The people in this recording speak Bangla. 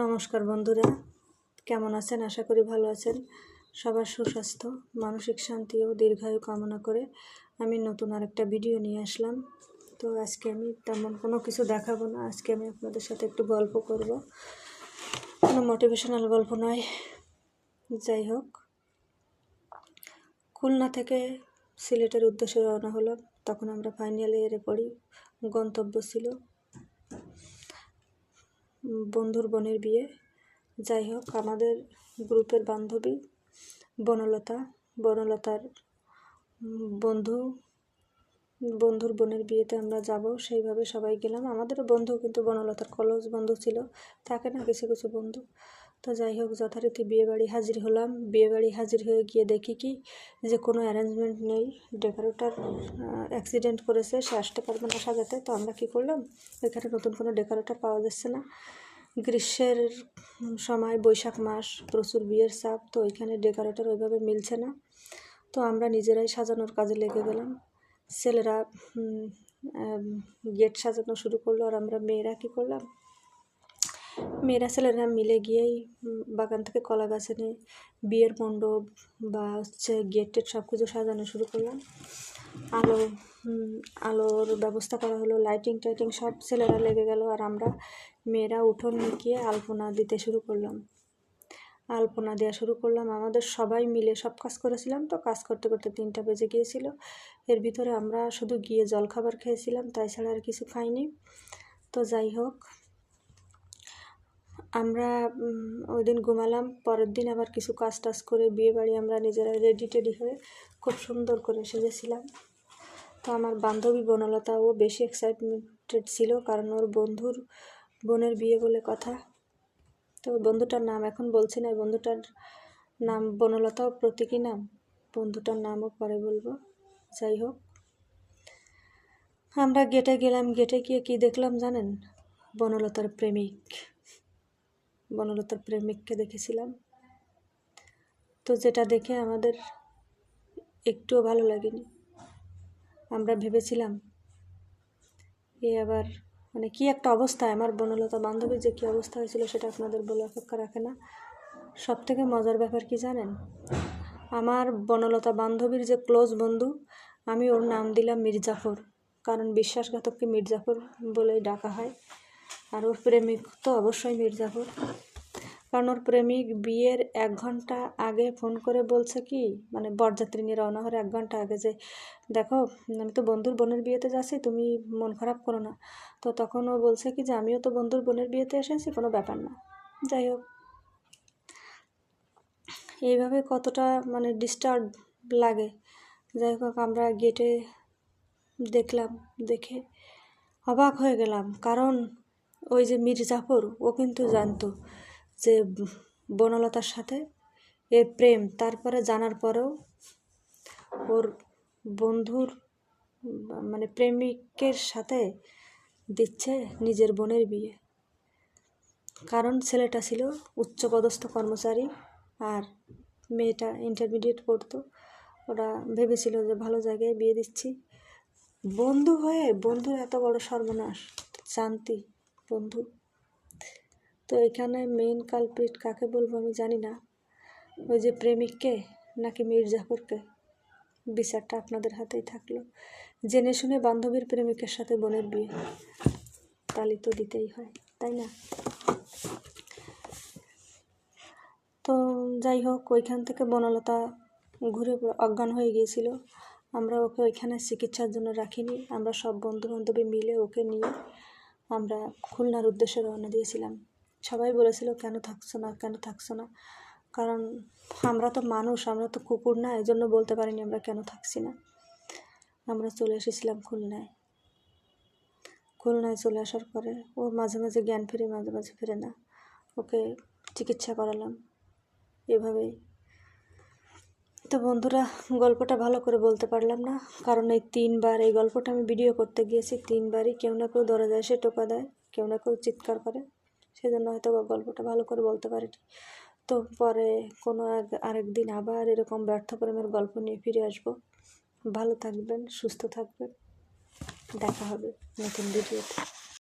নমস্কার বন্ধুরা, কেমন আছেন? আশা করি ভালো আছেন। সবার সুস্বাস্থ্য, মানসিক শান্তি ও দীর্ঘায়ু কামনা করে আমি নতুন আরেকটা ভিডিও নিয়ে আসলাম। তো আজকে আমি তেমন কোনো কিছু দেখাবো না। আজকে আমি আপনাদের সাথে একটু গল্প করব। কোনো মোটিভেশনাল গল্প নয়। যাই হোক, খুলনা থেকে সিলেটের উদ্দেশ্যে রওনা হলাম। তখন আমরা ফাইনাল ইয়ারে পড়ি, গন্তব্য ছিল বন্ধুর বোনের বিয়ে। যাই হোক, আমাদের গ্রুপের বান্ধবী বনলতা। বনলতার বন্ধু, বন্ধুর বোনের বিয়েতে আমরা যাব, সেইভাবে সবাই গেলাম। আমাদেরও বন্ধু, কিন্তু বনলতার কলেজ বন্ধু ছিল। থাকে না কিছু কিছু বন্ধু। তো যাই হোক, যথারীতি বিয়েবাড়ি হাজির হলাম। বিয়েবাড়ি হাজির হয়ে গিয়ে দেখি কি যে কোনো অ্যারেঞ্জমেন্ট নেই। ডেকোরেটর অ্যাক্সিডেন্ট করেছে, সে আসতে পারবে না সাজাতে। তো আমরা কী করলাম? এখানে নতুন কোনো ডেকোরেটর পাওয়া যাচ্ছে না। গ্রীষ্মের সময়, বৈশাখ মাস, প্রচুর বিয়ের চাপ, তো ওইখানে ডেকোরেটর ওইভাবে মিলছে না। তো আমরা নিজেরাই সাজানোর কাজে লেগে গেলাম। ছেলেরা গেট সাজানো শুরু করল আর আমরা মেয়েরা কী করলাম? মেয়েরা ছেলেরা মিলে গিয়েই বাগান থেকে কলা গাছ এনে বিয়ের মণ্ডপ বা হচ্ছে গেট টেট সব কিছু সাজানো শুরু করলাম। আলো আলোর ব্যবস্থা করা হলো লাইটিং টাইটিং সব ছেলেরা লেগে গেল আর আমরা মেয়েরা উঠোন গিয়ে আলপনা দিতে শুরু করলাম। আলপনা দেওয়া শুরু করলাম, আমাদের সবাই মিলে সব কাজ করেছিলাম তো, কাজ করতে করতে তিনটা বেজে গিয়েছিল। এর ভিতরে আমরা শুধু গিয়ে জলখাবার খেয়েছিলাম তাই ছাড়া আর কিছু খাইনি। তো যাই হোক আমরা ওই দিন ঘুমালাম, পরের দিন আবার কিছু কাজ টাজ করে বিয়ে বাড়ি আমরা নিজেরা রেডি টেডি হয়ে খুব সুন্দর করে সেজেছিলাম। তো আমার বান্ধবী বনলতা, ও বেশি এক্সাইটমেন্টেড ছিল কারণ ওর বন্ধুর বোনের বিয়ে বলে কথা। তো বন্ধুটার নাম এখন বলছি না, বন্ধুটার নাম বনলতাও প্রতীকী নাম, বন্ধুটার নামও পরে বলব, যাই হোক। আমরা গেটে গেলাম গেটে গিয়ে কি দেখলাম জানেন? বনলতার প্রেমিক। বনলতার প্রেমিককে দেখেছিলাম। তো যেটা দেখে আমাদের একটুও ভালো লাগেনি। আমরা ভেবেছিলাম, এ আবার মানে কি একটা অবস্থায় আমার বনলতা বান্ধবীর যে কী অবস্থা হয়েছিল সেটা আপনাদের বলে অপেক্ষা রাখে না। সব থেকে মজার ব্যাপার কি জানেন? আমার বনলতা বান্ধবীর যে ক্লোজ বন্ধু, আমি ওর নাম দিলাম মির্জাফর, কারণ বিশ্বাসঘাতককে মির্জাফর বলেই ডাকা হয়। আর ওর প্রেমিক তো অবশ্যই মির্জাফর কারণ ওর প্রেমিক বিয়ের এক ঘণ্টা আগে ফোন করে বলছে কি মানে বরযাত্রী নিয়ে রওনা হওয়ার এক ঘণ্টা আগে যে, দেখো, আমি তো বন্ধুর বোনের বিয়েতে যাচ্ছি, তুমি মন খারাপ করো না। তো তখন ও বলছে কি যে, আমিও তো বন্ধুর বোনের বিয়েতে এসেছি, কোনো ব্যাপার না। যাই হোক। এইভাবে কতটা মানে ডিস্টার্ব লাগে। যাই হোক, আমরা গেটে দেখলাম, দেখে অবাক হয়ে গেলাম। কারণ ওই যে মির্জাফর ও কিন্তু জানতো যে বনলতার সাথে এর প্রেম। তারপরে জানার পরেও ওর বন্ধুর মানে প্রেমিকের সাথে দিচ্ছে নিজের বোনের বিয়ে। কারণ ছেলেটা ছিল উচ্চপদস্থ কর্মচারী আর মেয়েটা ইন্টারমিডিয়েট পড়তো। ওরা ভেবেছিল যে ভালো জায়গায় বিয়ে দিচ্ছি। বন্ধু হয়ে বন্ধুর এত বড় সর্বনাশ শান্তি। বন্ধু। তো এখানে মেইন কালপ্রিট কাকে বলব আমি জানি না। ওই যে প্রেমিককে নাকি মির্জাফরকে বিচারটা আপনাদের হাতেই থাকল। জেনে শুনে বান্ধবীর প্রেমিকের সাথে বোনের বিয়ে। তালি তো দিতেই হয়, তাই না? তো যাই হোক, ওইখান থেকে বনলতা ঘুরে অজ্ঞান হয়ে গিয়েছিল। আমরা ওকে ওইখানে চিকিৎসার জন্য রাখিনি। আমরা সব বন্ধু বান্ধবী মিলে ওকে নিয়ে আমরা খুলনার উদ্দেশ্যে রওনা দিয়েছিলাম। সবাই বলেছিল, কেন থাকছো না? কেন থাকছো না? কারণ আমরা তো মানুষ, আমরা তো কুকুর না এই জন্য বলতে পারিনি আমরা কেন থাকছি না। আমরা চলে এসেছিলাম খুলনায়। খুলনায় চলে আসার পরে ও মাঝে মাঝে জ্ঞান ফিরে, মাঝে মাঝে ফিরে না। ওকে চিকিৎসা করালাম। এভাবেই তো বন্ধুরা, গল্পটা ভালো করে বলতে পারলাম না। কারণ এই তিনবার, এই গল্পটা আমি ভিডিও করতে গিয়েছি, তিনবারই কেউ না কেউ দরজা এসে টোকা দেয়, কেউ না কেউ চিৎকার করে। সেজন্য হয়তো গল্পটা ভালো করে বলতে পারিনি। তো পরে কোনো এক, আরেক দিন আবার এরকম ব্যর্থ প্রেমের গল্প নিয়ে ফিরে আসব। ভালো থাকবেন, সুস্থ থাকবেন। দেখা হবে নতুন ভিডিওতে